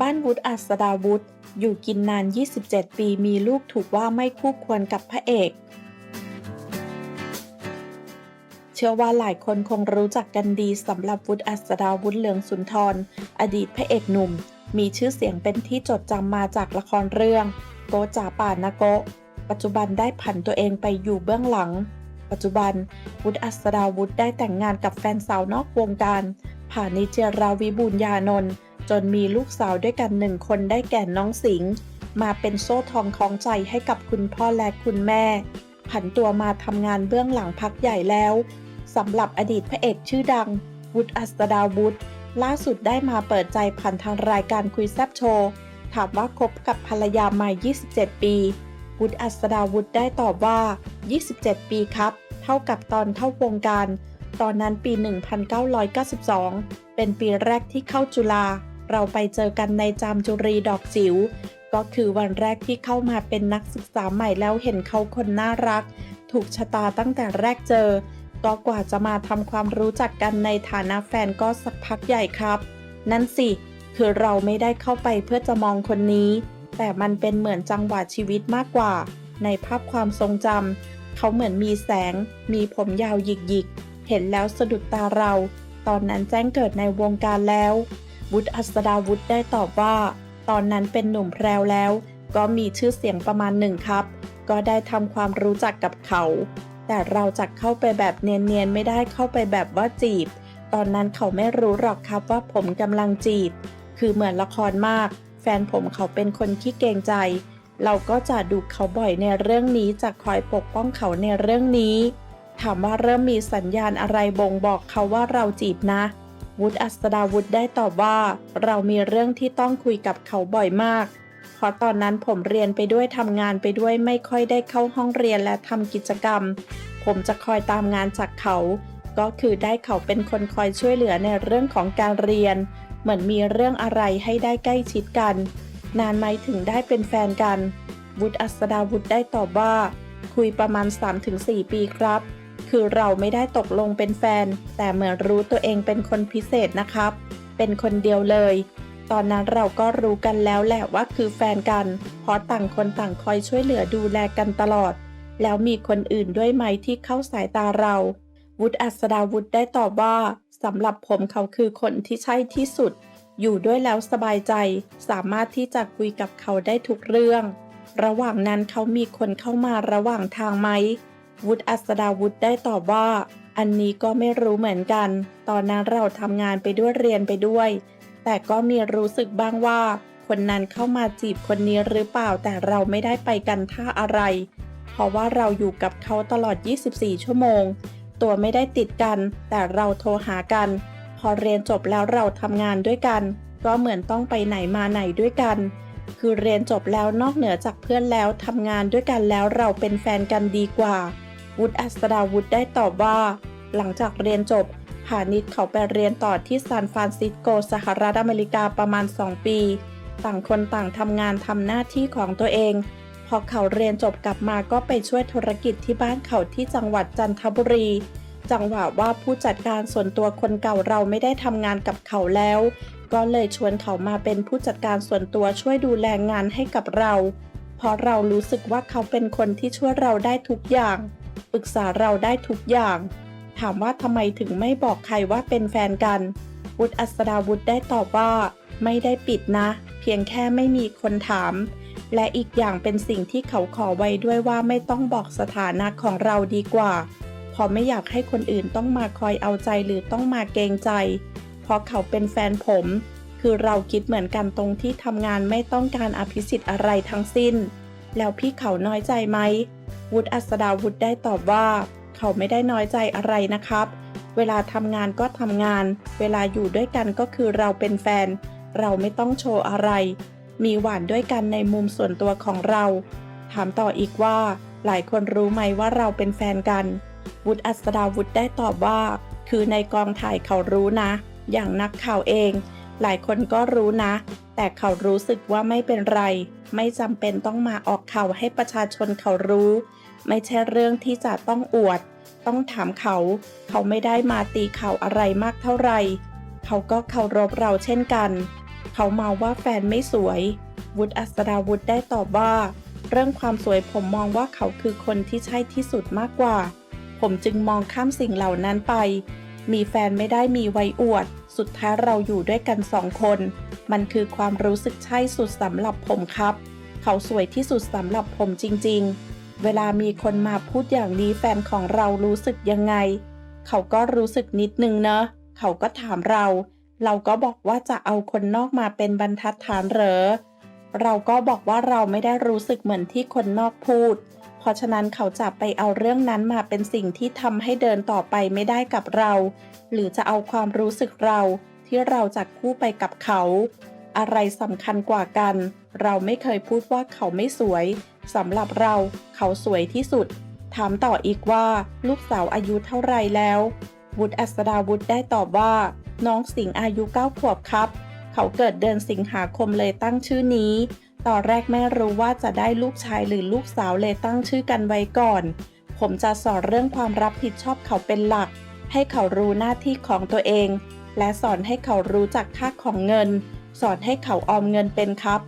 บ้านวุฒิอัสดาวุฒิอยู่กินนาน 27 ปีมีลูกถูกว่าไม่คู่ควรกับพระเอก เชื่อว่าหลายคนคงรู้จักกันดีสำหรับวุฒิอัสดาวุฒิเหลืองสุนทร อดีตพระเอกหนุ่ม มีชื่อเสียงเป็นที่จดจำมาจากละครเรื่อง โกจ่าป่านาโกปัจจุบันได้ผันตัวเองไปอยู่เบื้องหลัง ปัจจุบัน วุฒิอัสดาวุฒิได้แต่งงานกับแฟนสาวนอกวงการผ่านิเจราวิบูลยานนท์จนมีลูกสาวด้วยกันหนึ่งคนได้แก่น้องสิงห์มาเป็นโซ่ทองคล้องใจให้กับคุณพ่อและคุณแม่ ผันตัวมาทำงานเบื้องหลังพักใหญ่แล้วสำหรับอดีตพระเอกชื่อดัง วุฒิอัสดาวุฒิล่าสุดได้มาเปิดใจผ่านทางรายการคุยแซบโชว์ถามว่าคบกับภรรยามา 27 ปี วุฒิอัสดาวุฒิได้ตอบว่า 27 ปีครับ เท่ากับตอนเข้าวงการ ตอนนั้นปี 1992 เป็นปีแรกที่เข้าจุฬา เราไปเจอกันในจามจุรีดอกจิ๋ว ก็คือวันแรกที่เข้ามาเป็นนักศึกษาใหม่แล้วเห็นเขาคนน่ารัก ถูกชะตาตั้งแต่แรกเจอ ก็กว่าจะมาทำความรู้จักกันในฐานะแฟนก็สักพักใหญ่ครับ นั่นสิ คือเราไม่ได้เข้าไปเพื่อจะมองคนนี้ แต่มันเป็นเหมือนจังหวะชีวิตมากกว่า ในภาพความทรงจำ เขาเหมือนมีแสง มีผมยาวหยิกๆเห็นแล้วสะดุดตาเรา ตอนนั้นแจ้งเกิดในวงการแล้ววุฒิอัสดาวุฒิได้ตอบว่า ตอนนั้นเป็นหนุ่มแพรวแล้ว ก็มีชื่อเสียงประมาณหนึ่งครับ ก็ได้ทำความรู้จักกับเขา แต่เราจะเข้าไปแบบเนียนๆไม่ได้เข้าไปแบบว่าจีบ ตอนนั้นเขาไม่รู้หรอกครับว่าผมกำลังจีบ คือเหมือนละครมาก แฟนผมเขาเป็นคนขี้เกรงใจ เราก็จะดูเขาบ่อยในเรื่องนี้จะคอยปกป้องเขาในเรื่องนี้ถามว่าเริ่มมีสัญญาณอะไรบ่งบอกเขาว่าเราจีบนะ วุฒิอัสดาวุฒิได้ตอบว่า เรามีเรื่องที่ต้องคุยกับเขาบ่อยมาก เพราะตอนนั้นผมเรียนไปด้วยทำงานไปด้วยไม่ค่อยได้เข้าห้องเรียนและทำกิจกรรม ผมจะคอยตามงานจากเขา ก็คือได้เขาเป็นคนคอยช่วยเหลือในเรื่องของการเรียน เหมือนมีเรื่องอะไรให้ได้ใกล้ชิดกัน นานไหมถึงได้เป็นแฟนกัน วุฒิอัสดาวุฒิได้ตอบว่า คุยประมาณ 3-4 ปีครับ คือเราไม่ได้ตกลงเป็นแฟน แต่เหมือนรู้ตัวเองเป็นคนพิเศษนะครับ เป็นคนเดียวเลย ตอนนั้นเราก็รู้กันแล้วแหละว่าคือแฟนกัน เพราะต่างคนต่างคอยช่วยเหลือดูแลกันตลอด แล้วมีคนอื่นด้วยไหมที่เข้าสายตาเรา วุฒิอัสดาวุฒิได้ตอบว่าสำหรับผมเขาคือคนที่ใช่ที่สุด อยู่ด้วยแล้วสบายใจ สามารถที่จะคุยกับเขาได้ทุกเรื่อง ระหว่างนั้นเขามีคนเข้ามาระหว่างทางไหม วุฒิอัสดาวุฒิได้ตอบว่า อันนี้ก็ไม่รู้เหมือนกัน ตอนนั้นเราทำงานไปด้วยเรียนไปด้วย แต่ก็มีรู้สึกบ้างว่า คนนั้นเข้ามาจีบคนนี้หรือเปล่า แต่เราไม่ได้ไปกันท่าอะไร เพราะว่าเราอยู่กับเขาตลอด 24 ชั่วโมง ตัวไม่ได้ติดกัน แต่เราโทรหากัน พอเรียนจบแล้วเราทำงานด้วยกัน ก็เหมือนต้องไปไหนมาไหนด้วยกัน คือเรียนจบแล้วนอกเหนือจากเพื่อนแล้วทำงานด้วยกันแล้วเราเป็นแฟนกันดีกว่า วุฒิอัสดาวุฒิได้ตอบว่า หลังจากเรียนจบพาณิชเขาไปเรียนต่อที่ซานฟรานซิสโกสหรัฐอเมริกาประมาณ 2 ปี ต่างคนต่างทำงานทำหน้าที่ของตัวเอง พอเขาเรียนจบกลับมาก็ไปช่วยธุรกิจที่บ้านเขาที่จังหวัดจันทบุรี จังหวะว่าผู้จัดการส่วนตัวคนเก่าเราไม่ได้ทำงานกับเขาแล้ว ก็เลยชวนเขามาเป็นผู้จัดการส่วนตัวช่วยดูแลงานให้กับเรา เพราะเรารู้สึกว่าเขาเป็นคนที่ช่วยเราได้ทุกอย่างปรึกษาเราได้ทุกอย่าง ถามว่าทำไมถึงไม่บอกใครว่าเป็นแฟนกันวุฒิอัสดาวุฒิได้ตอบว่า ไม่ได้ปิดนะ เพียงแค่ไม่มีคนถาม และอีกอย่างเป็นสิ่งที่เขาขอไว้ด้วยว่าไม่ต้องบอกสถานะของเราดีกว่า เพราะไม่อยากให้คนอื่นต้องมาคอยเอาใจหรือต้องมาเกรงใจ เพราะเขาเป็นแฟนผม คือเราคิดเหมือนกันตรงที่ทำงานไม่ต้องการอภิสิทธิ์อะไรทั้งสิ้น แล้วพี่เขาน้อยใจไหม วุฒิอัสดาวุฒิได้ตอบว่า เขาไม่ได้น้อยใจอะไรนะครับ เวลาทำงานก็ทำงาน เวลาอยู่ด้วยกันก็คือเราเป็นแฟน เราไม่ต้องโชว์อะไร มีหวานด้วยกันในมุมส่วนตัวของเรา ถามต่ออีกว่า หลายคนรู้ไหมว่าเราเป็นแฟนกัน วุฒิอัสดาวุฒิได้ตอบว่า คือในกองถ่ายเขารู้นะ อย่างนักข่าวเอง หลายคนก็รู้นะ แต่เขารู้สึกว่าไม่เป็นไร ไม่จำเป็นต้องมาออกข่าวให้ประชาชนเขารู้ ไม่ใช่เรื่องที่จะต้องอวด ต้องถามเขา เขาไม่ได้มาตีข่าวอะไรมากเท่าไหร่เขาก็เคารพเราเช่นกัน เขามาว่าแฟนไม่สวย วุฒิอัสดาวุฒิได้ตอบว่า เรื่องความสวยผมมองว่าเขาคือคนที่ใช่ที่สุดมากกว่า ผมจึงมองข้ามสิ่งเหล่านั้นไป มีแฟนไม่ได้มีไว้อวด สุดท้ายเราอยู่ด้วยกันสองคน มันคือความรู้สึกใช่สุดสำหรับผมครับ เขาสวยที่สุดสำหรับผมจริง ๆ เวลามีคนมาพูดอย่างนี้แฟนของเรารู้สึกยังไง เขาก็รู้สึกนิดนึงเนอะเขาก็ถามเรา เราก็บอกว่าจะเอาคนนอกมาเป็นบรรทัดฐานเหรอ เราก็บอกว่าเราไม่ได้รู้สึกเหมือนที่คนนอกพูด เพราะฉะนั้นเขาจะไปเอาเรื่องนั้นมาเป็นสิ่งที่ทำให้เดินต่อไปไม่ได้กับเรา หรือจะเอาความรู้สึกเราที่เราจะคู่ไปกับเขา อะไรสำคัญกว่ากัน เราไม่เคยพูดว่าเขาไม่สวยสำหรับเรา เขาสวยที่สุด ถามต่ออีกว่าลูกสาวอายุเท่าไรแล้ววุฒิอัสดาวุฒิได้ตอบว่า น้องสิงห์อายุ9ขวบครับ เขาเกิดเดือนสิงหาคมเลยตั้งชื่อนี้ ตอนแรกไม่รู้ว่าจะได้ลูกชายหรือลูกสาวเลยตั้งชื่อกันไว้ก่อน ผมจะสอนเรื่องความรับผิดชอบเขาเป็นหลัก ให้เขารู้หน้าที่ของตัวเอง และสอนให้เขารู้จักค่าของเงิน สอนให้เขาออมเงินเป็นครับ